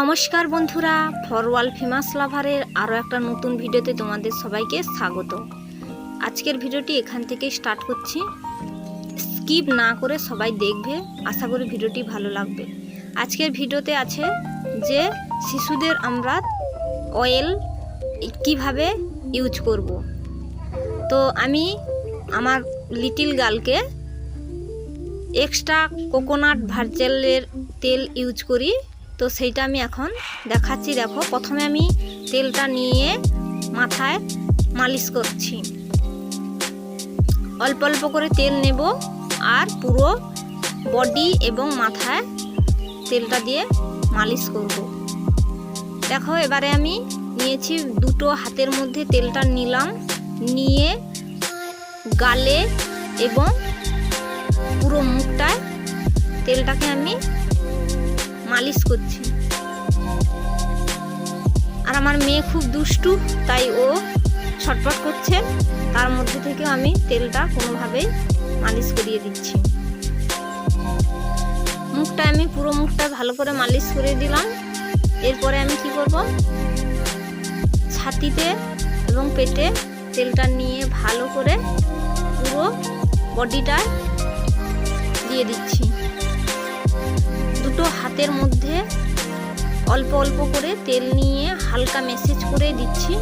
নমস্কার বন্ধুরা, ফরওয়াল ফেমাস লাভারের আরও একটা নতুন ভিডিওতে তোমাদের সবাইকে স্বাগত। আজকের ভিডিওটি এখান থেকে স্টার্ট করছি। স্কিপ না করে সবাই দেখবে, আশা করি ভিডিওটি ভালো লাগবে। আজকের ভিডিওতে আছে যে শিশুদের আমরা অয়েল কীভাবে ইউজ করব। তো আমি আমার লিটিল গার্লকে এক্সট্রা কোকোনাট ভার্জেলের তেল ইউজ করি। তো সেইটা আমি এখন দেখাচ্ছি। দেখো, প্রথমে আমি তেলটা নিয়ে মাথায় মালিশ করছি। অল্প অল্প করে তেল নেব আর পুরো বডি এবং মাথায় তেলটা দিয়ে মালিশ করব। দেখো, এবারে আমি নিয়েছি দুটো হাতের মধ্যে তেলটা নিলাম। নিয়ে গালে এবং পুরো মুখটায় তেলটাকে আমি মালিশ করছি। আর আমার মেয়ে খুব দুষ্টু, তাই ও ছটপট করছে। তার মধ্যে থেকে আমি তেলটা কোনোভাবেই মালিশ করিয়ে দিচ্ছি। মুখটা আমি পুরো মুখটা ভালো করে মালিশ করে দিলাম। এরপরে আমি কি করব? ছাতিতে এবং পেটে তেলটা নিয়ে ভালো করে পুরো বডিটা দিয়ে দিচ্ছি। দুটো হাতের মধ্যে অল্প অল্প করে তেল নিয়ে হালকা মেসেজ করে দিচ্ছি।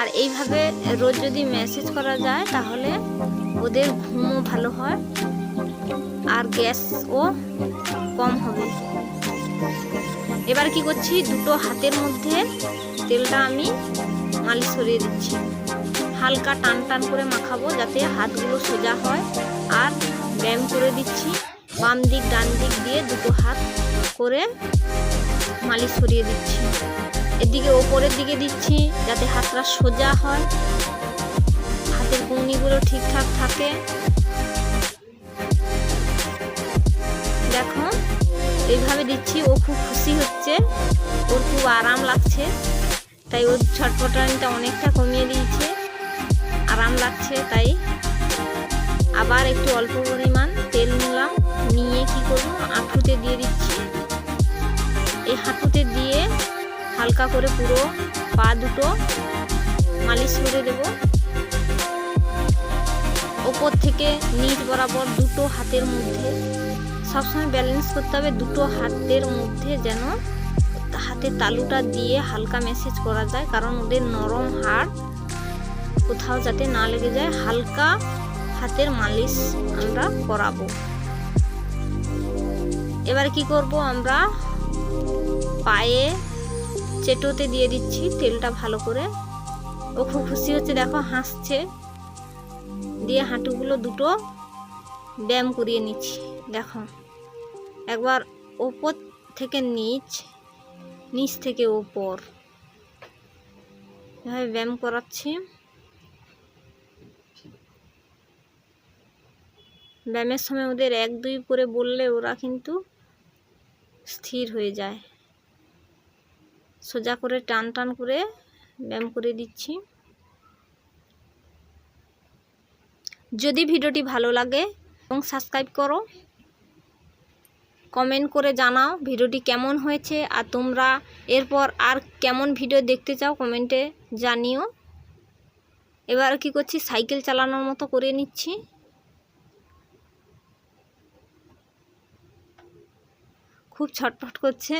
আর এইভাবে রোজ যদি মেসেজ করা যায় তাহলে ওদের ঘুমও ভালো হয় আর গ্যাসও কম হবে। এবার কি করছি? দুটো হাতের মধ্যে তেলটা আমি মালিশ সরিয়ে দিচ্ছি। হালকা টান টান করে মাখাবো যাতে হাতগুলো সোজা হয়। আর ব্যায়াম করে দিচ্ছি। বাম দিক, ডান দিক দিয়ে দুটো হাত করে মালিশ করিয়ে দিচ্ছি। এদিকে ওপরের দিকে দিচ্ছি যাতে হাতটা সোজা হয়। হাতের কৌনিগুলো ঠিকঠাক থাকে। দেখো, এইভাবে দিচ্ছি, ও খুব খুশি হচ্ছে। ওর খুব আরাম লাগছে। তাই ওর ছটপটানিটা অনেকটা কমিয়ে দিয়েছে। আরাম লাগছে, তাই আবার একটু অল্প পরিমাণ তেল নিলাম। নিয়ে কি করব? হাঁটুতে দিয়ে দিচ্ছি। এই হাঁটুতে দিয়ে হালকা করে পুরো পা দুটো মালিশ করে দেব। ওপর থেকে নিচ বরাবর দুটো হাতের মধ্যে সবসময় ব্যালেন্স করতে হবে, দুটো হাতের মধ্যে যেন হাতের তালুটা দিয়ে হালকা মেসেজ করা যায়, কারণ ওদের নরম হাড় কোথাও যাতে না লেগে যায়। হালকা হাতের মালিশ আমরা করাবো। এবার কি করব আমরা? পায়ে চেটোতে দিয়ে দিচ্ছি তেলটা ভালো করে। ও খুব খুশি হচ্ছে, দেখো হাসছে। দিয়ে হাঁটুগুলো দুটো ব্যায়াম করিয়ে নিচ্ছি, দেখো। একবার ওপর থেকে নিচ নিচ থেকে ওপর। এভাবে ব্যায়াম করাচ্ছি। ব্যায়ামের সময় ওদের এক দুই করে বললে ওরা কিন্তু স্থির হয়ে যায়। সোজা করে টান টান করে ব্যায়াম করে দিচ্ছি। যদি ভিডিওটি ভালো লাগে এবং সাবস্ক্রাইব করো, কমেন্ট করে জানাও ভিডিওটি কেমন হয়েছে আর তোমরা এরপর আর কেমন ভিডিও দেখতে চাও কমেন্টে জানিও। এবার কি করছি? সাইকেল চালানোর মতো করে নিচ্ছি। খুব ছটফট করছে।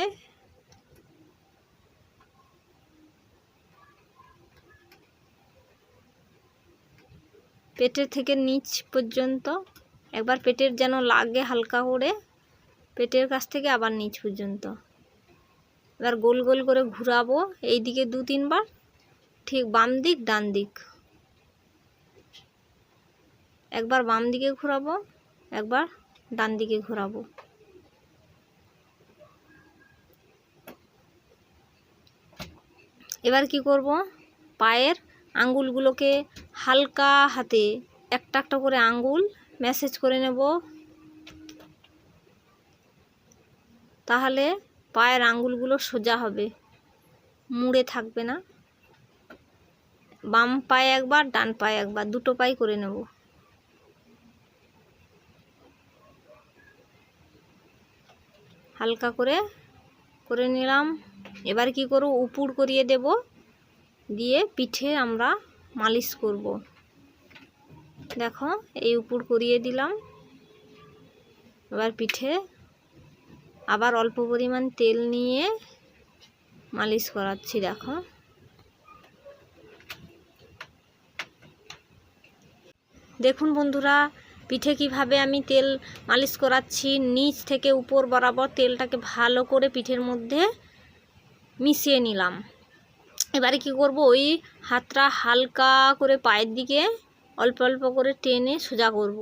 পেটের থেকে নিচ পর্যন্ত, একবার পেটের যেন লাগে হালকা করে, পেটের কাছ থেকে আবার নিচ পর্যন্ত। এবার গোল গোল করে ঘুরাবো এই দিকে দু তিনবার, ঠিক বাম দিক, ডান দিক। একবার বাম দিকে ঘোরাবো, একবার ডান দিকে ঘোরাবো। এবার কি করব? পায়ের আঙ্গুলগুলোকে হালকা হাতে একটা একটা করে আঙ্গুল ম্যাসেজ করে নেব। তাহলে পায়ের আঙ্গুলগুলো সোজা হবে, মুড়ে থাকবে না। বাম পায়ে একবার, ডান পায়ে একবার, দুটো পায়ে করে নেব। হালকা করে করে নিলাম। এবার কি করব? উপুড় করিয়ে দেব। দিয়ে পিঠে আমরা মালিশ করব। দেখো, এই উপুড় করিয়ে দিলাম। এবার পিঠে আবার অল্প পরিমাণ তেল নিয়ে মালিশ করাচ্ছি, দেখো। দেখুন বন্ধুরা পিঠে কীভাবে আমি তেল মালিশ করাচ্ছি, নিচ থেকে উপর বরাবর তেলটাকে ভালো করে পিঠের মধ্যে মিশিয়ে নিলাম। এবারে কি করব? ওই হাতটা হালকা করে পায়ের দিকে অল্প অল্প করে টেনে সোজা করব।